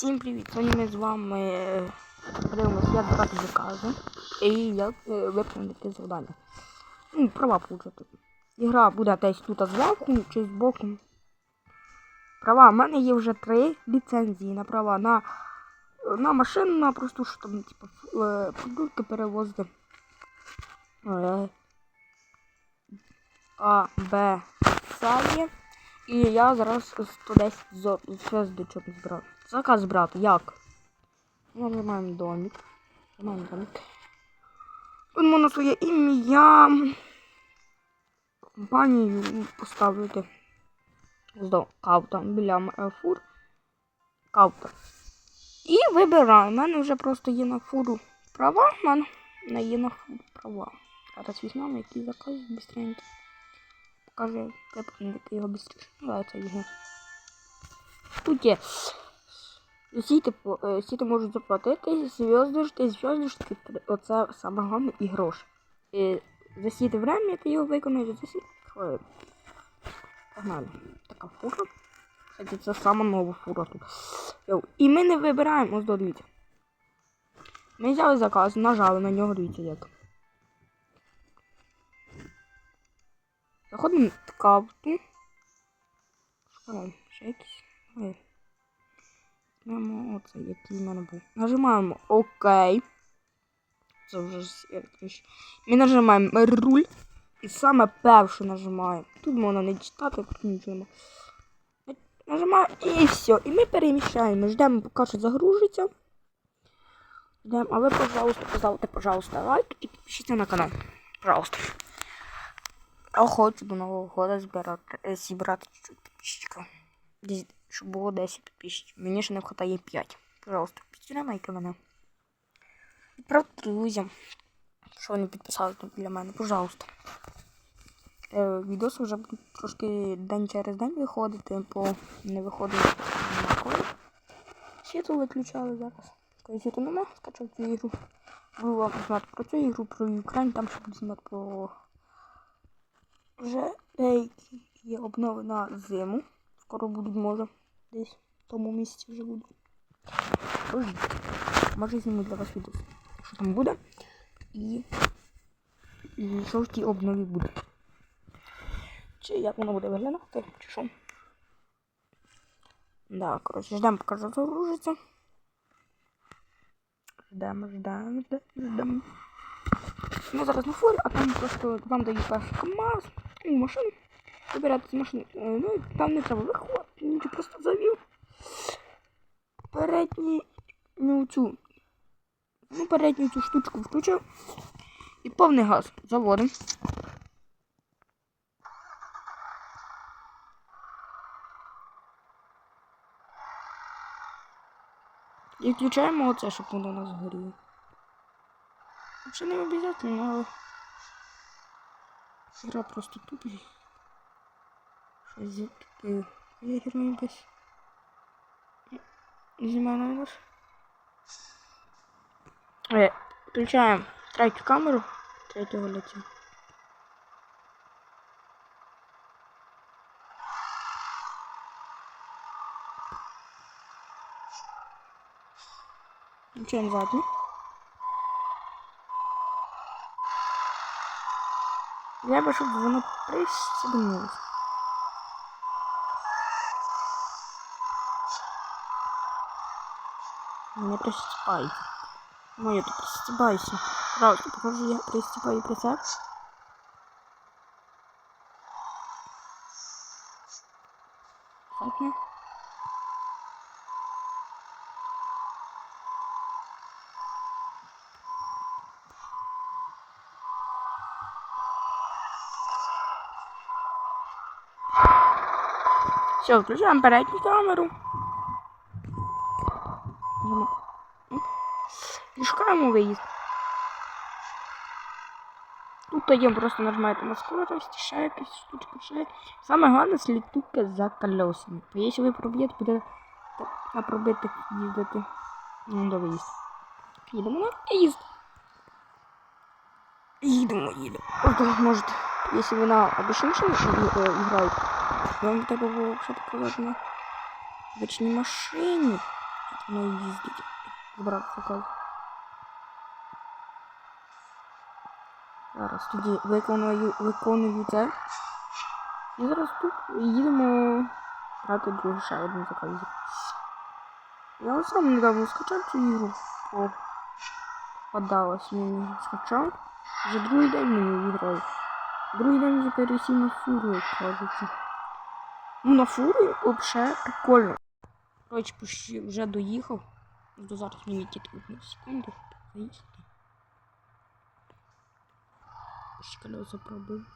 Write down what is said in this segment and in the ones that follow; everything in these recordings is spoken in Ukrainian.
Всім привіт! Сьогодні ми з вами е, подивимося, як брати закази і як е, виконати завдання. Ну, права получати. Ігра буде десь тут зверху чи збоку. Права, в мене є вже три ліцензії на права на, на машину, на просту, що там, типу, е, продукти перевозити. А, Б, С є. І я зараз 110 зо- зв'язочок збирав. Заказ брати, як? Нажимаємо домик. Нажимаємо домик. Тут можна своє ім'я. Компанію поставити. Здо каута біля е, фур. Каута. І вибираю. У мене вже просто є на фуру права. У мене не є на фуру права. Зараз візьмемо, який заказ быстренько. Покажи, як його. Ну, це його. Тут є. Сіти, е, сіти можуть заплатити, зв'язки, зв'язки, оце саме головне і гроші. І засіти время, ти його виконуєш, засіти хвилин. Погнали. Така фура. Кстати, це сама нова фура тут. І ми не вибираємо, ось дивіться. Ми взяли заказ, нажали на нього, дивіться як. Заходимо в карту. Шукаємо ще якісь. Візьмемо оце, який в мене був. Нажимаємо ОК. Це вже сервіс. Ми нажимаємо руль. І саме перше нажимаємо. Тут можна не читати, тут нічого немає. Нажимаємо і все. І ми переміщаємо. Ждемо, поки що загружиться. Ждемо. А ви, пожалуйста, поставте, пожалуйста, лайк і підпишіться на канал. Пожалуйста. Я хочу до Нового року збирати, е, зібрати чуть-чуть підписчиків. Щоб було 10 підписчиків. Мені ще не вистачає 5. Пожалуйста, підтримайте мене. Відправте друзям, що вони підписали тут для мене, пожалуйста. Е, відоси вже будуть трошки день через день виходити, бо не виходить на. Світло виключали зараз. Коли світу нема, скачав цю ігру. Буду вам знати про цю ігру, про Україну, там ще буду знати про вже деякі є обнови на зиму. Скоро будуть, може, десь в тому місці вже будуть. Тож, може зніму для вас відео, що там буде. І, і що в тій обнові буде. Чи як воно буде виглядати, чи що. Да, коротше, ждемо, поки загружиться. Ждемо, ждемо, ждемо, ждемо. Ми зараз на форі, а там просто вам дають перший КАМАЗ, ну, машину. Вибирати з машини. Е, Ну там не треба виходити, нічого просто завів. Передню ну, цю. Ну, передню цю штучку включив. І повний газ заводимо. І включаємо оце, щоб воно у нас горіло. Це не обов'язково, але гра просто тупить. Щось я таке іграю якось. Знімаю номер. Е, включаємо третю камеру третього лиця. Включаємо задню. Треба, щоб воно пристібнулося. Не пристібайся. Моє тут пристібайся. Пожалуйста, покажи, я пристібаю прицеп. Задня. Все, включаємо передню камеру. Нажимаємо. І шукаємо виїзд. Тут є просто нажимаєте на скорость, ще якась штучка, ще. Саме головне слідуйте за колесами. Бо якщо ви проб'єте, буде на пробитих їздити. Ну, до виїзд. Їдемо на виїзд. Їдемо, їдемо. Ось можете, якщо ви на обичній машині е, граєте, вам треба було ще показати на обичній. Воно їздить. Збрав фокал. Зараз тоді виконую, виконую це. І зараз тут їдемо грати другий ще один заказик. Я сам недавно скачав цю ігру. О, подалась мені скачав. Вже другий день мені граю. Другий день вже пересів на фуру, кажуть. Ну на фурі взагалі прикольно. Коротше, почти вже доїхав. До зараз мені тільки одну секунду, заїхати. Колеса пробив.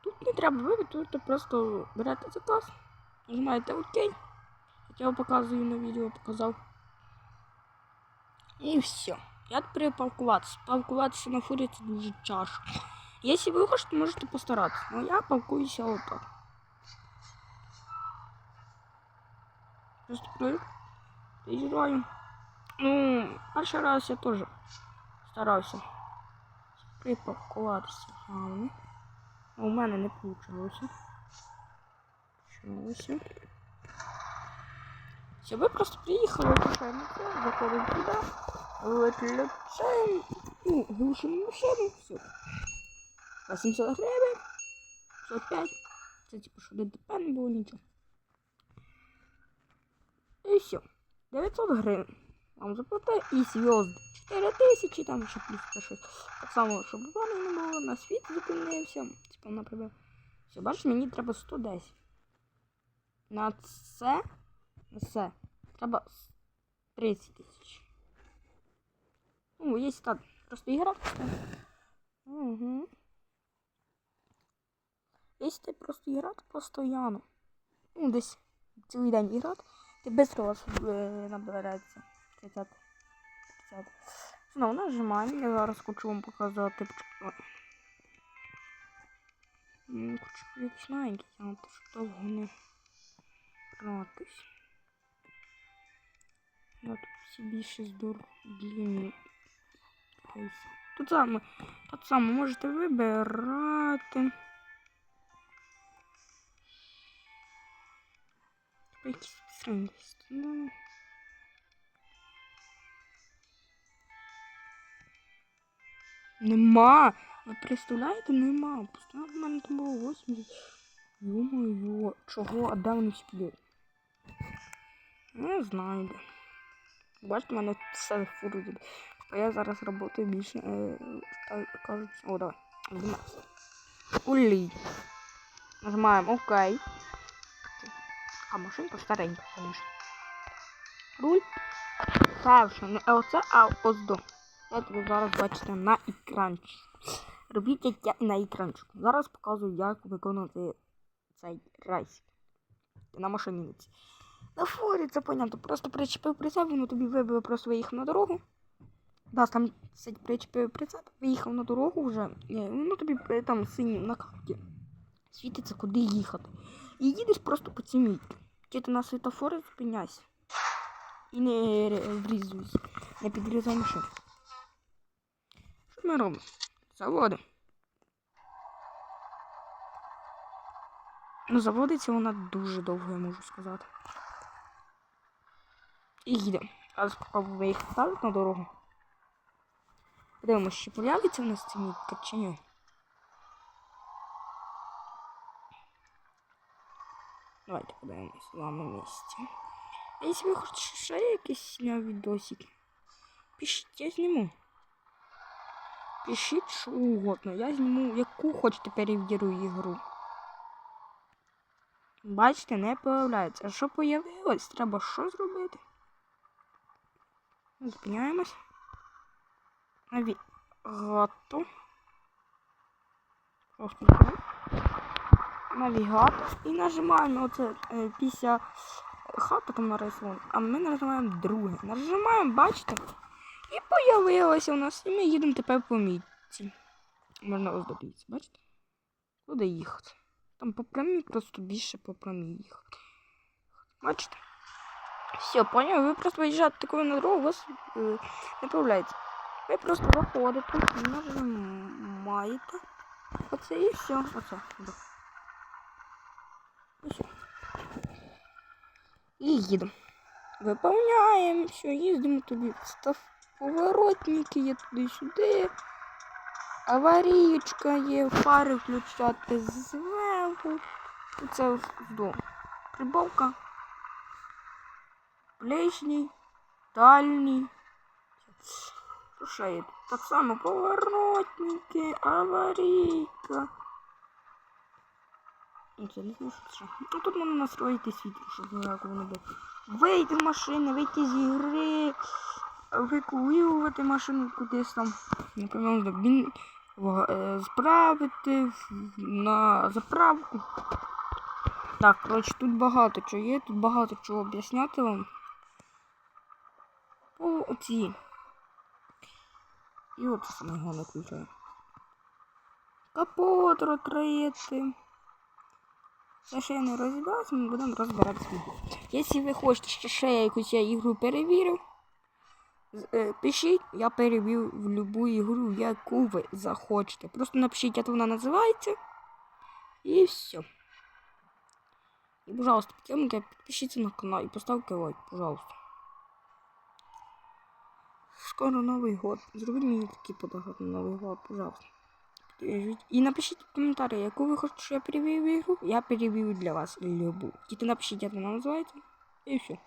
Тут не треба вибити, тут просто берете заказ, нажимаєте ОК. Я вам показую на відео, показав. І все. Я тепер паркуватися. Паркуватися на фурі це дуже тяжко. Якщо ви хочете, можете постаратися. Но я паркуюся отак. Просто приїжджаю. Ну, перший раз я теж старався припаркуватися гарно. У мене не вийшло. Чогося. Все, ви просто приїхали, це, заходимо туди, виключаємо, ну, глушимо машину, все. 800 гривень, 45. Це типу, що ДТП не було нічого. І все. 900 гривень. Вам заплатили і зв'язки. 4 тисячі, там ще плюс щось. Так само, щоб бані не було, на світ зупинився. Типу, наприклад. Все, бачиш, мені треба 110. На це. На це. Треба 30 тисяч. Ну, є так. Просто ігра. Угу. Якщо ти просто грати постійно. Ну, десь цілий день грати, ти швидко у вас е, набирається 30. 30. Знову нажимаємо. Я зараз хочу вам показати. Хочу маленький тягнути, щоб довго не гратись. Я тут всі більше здор длинні. Тут саме, тут саме можете вибирати. Якісь странності. Ну. Нема. Ви представляєте, нема. Просто в мене там було 80. Ё-моё, чого, а де вони всі? Не знаю. Бачите, в мене все фуру. А я зараз працюю більше, е, кажуть. О, давай. Одинадцять. Улій. Нажимаємо ОК. А машинка старенька, конечно. Руль. Перше, не оце, а ось до. Я тобі зараз бачите на екранчику. Робіть як на екранчику. Зараз показую, як виконати цей рейс. На машині. На форі це понятно. Просто причепив прицеп, воно тобі вибив, просто виїхав на дорогу. Да, там причепив прицеп, виїхав на дорогу вже. Воно тобі е, там синім на карті. Світиться, куди їхати. І їдеш просто по цій мітці. Чи ти на світофори зупиняйся. І не врізуйся. Не підрізай машину. Що ми робимо? Заводимо. Ну, заводиться вона дуже довго, я можу сказати. І їде. Зараз спробую їх ставити на дорогу. Подивимось, чи появиться в нас ця мітка чи. Давайте подивимось з вами місці. А якщо ви хочете ще якісь зняв відосики, пишіть, я зніму. Пишіть що угодно. Я зніму яку хочете перевірю ігру. Бачите, не появляється. А що появилось? Треба що зробити? Зупиняємось. Просто так. Навігатор і нажимаємо оце е, після хата там нарисовано, а ми нажимаємо друге. Нажимаємо, бачите? І появилося у нас. І ми їдемо тепер по мітці. Можна ось добитися, бачите? Куди їхати? Там по прямій просто більше по прямій їхати. Бачите? Все, поняв? Ви просто виїжджаєте такою на дорогу, у вас е, не появляється. Ви просто заходите, нажимаєте. Оце і все. Оце. Да. І все. Виповняємо, все, їздимо тобі. Став поворотники є туди-сюди. Аварійка є, фари включати зверху. Це до прибавка. Ближній, дальній. Є? Так само поворотники, аварійка. Ну, це не знаю, що. Ну, тут можна настроїти світло, щоб ніяко не було. Вийти з машини, вийти з ігри, евакуювати машину кудись там. Наприклад, бін... в- е, справити на заправку. Так, коротше, тут багато чого є, тут багато чого об'ясняти вам. О, оці. І от саме головне включаю. Капот розкрити. Це ще не розібрався, ми будемо розбиратися. Якщо ви хочете, що ще я якусь я ігру перевірив, е, пишіть, я перевів в будь-яку ігру, яку ви захочете. Просто напишіть, як вона називається. І все. І, пожалуйста, підтримуйте, підпишіться на канал і поставте лайк, пожалуйста. Скоро Новий год. Зробіть мені такий подарунок на Новий год, пожалуйста. І напишіть в коментарі, яку ви хочете, щоб я перевів ігру. Я перевів для вас любу. Тільки напишіть, як вона називається. І все.